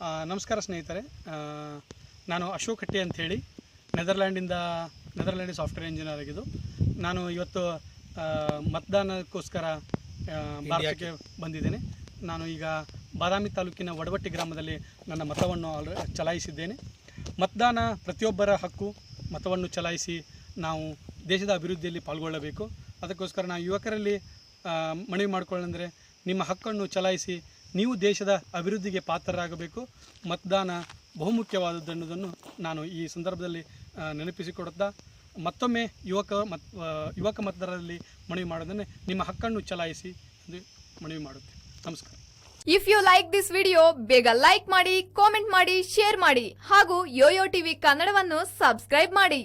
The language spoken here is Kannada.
ನಮಸ್ಕಾರ ಸ್ನೇಹಿತರೆ. ನಾನು ಅಶೋಕ್ ಹಟ್ಟಿ ಅಂತ ಹೇಳಿ ನೆದರ್ಲ್ಯಾಂಡಿಂದ ನೆದರ್ಲ್ಯಾಂಡ್ ಸಾಫ್ಟ್ವೇರ್ ಇಂಜಿನಿಯರ್ ಆಗಿದ್ದು. ನಾನು ಇವತ್ತು ಮತದಾನಕ್ಕೋಸ್ಕರ ಭಾರತಕ್ಕೆ ಬಂದಿದ್ದೇನೆ. ನಾನು ಈಗ ಬಾದಾಮಿ ತಾಲೂಕಿನ ವಡವಟ್ಟಿ ಗ್ರಾಮದಲ್ಲಿ ನನ್ನ ಮತವನ್ನು ಆಲ್ರೆ ಚಲಾಯಿಸಿದ್ದೇನೆ. ಮತದಾನ ಪ್ರತಿಯೊಬ್ಬರ ಹಕ್ಕು ಮತವನ್ನು ಚಲಾಯಿಸಿ ನಾವು ದೇಶದ ಅಭಿವೃದ್ಧಿಯಲ್ಲಿ ಪಾಲ್ಗೊಳ್ಳಬೇಕು. ಅದಕ್ಕೋಸ್ಕರ ನಾವು ಯುವಕರಲ್ಲಿ ಮನವಿ ಮಾಡಿಕೊಳ್ಳಂದರೆ ನಿಮ್ಮ ಹಕ್ಕನ್ನು ಚಲಾಯಿಸಿ ನೀವು ದೇಶದ ಅಭಿವೃದ್ಧಿಗೆ ಪಾತ್ರರಾಗಬೇಕು. ಮತದಾನ ಬಹುಮುಖ್ಯವಾದದ್ದು ಅನ್ನೋದನ್ನು ನಾನು ಈ ಸಂದರ್ಭದಲ್ಲಿ ನೆನಪಿಸಿಕೊಡುತ್ತಾ, ಮತ್ತೊಮ್ಮೆ ಯುವಕ ಮತ್ ಯುವಕ ಮತದಾರರಲ್ಲಿ ಮನವಿ ಮಾಡೋದನ್ನೇ ನಿಮ್ಮ ಹಕ್ಕನ್ನು ಚಲಾಯಿಸಿ ಎಂದು ಮನವಿ ಮಾಡುತ್ತೇನೆ. ನಮಸ್ಕಾರ. If you like this video ಬೇಗ ಲೈಕ್ ಮಾಡಿ ಕಾಮೆಂಟ್ ಮಾಡಿ ಶೇರ್ ಮಾಡಿ ಹಾಗೂ ಯೋಯೋ ಟಿವಿ ಕನ್ನಡವನ್ನು ಸಬ್ಸ್ಕ್ರೈಬ್ ಮಾಡಿ.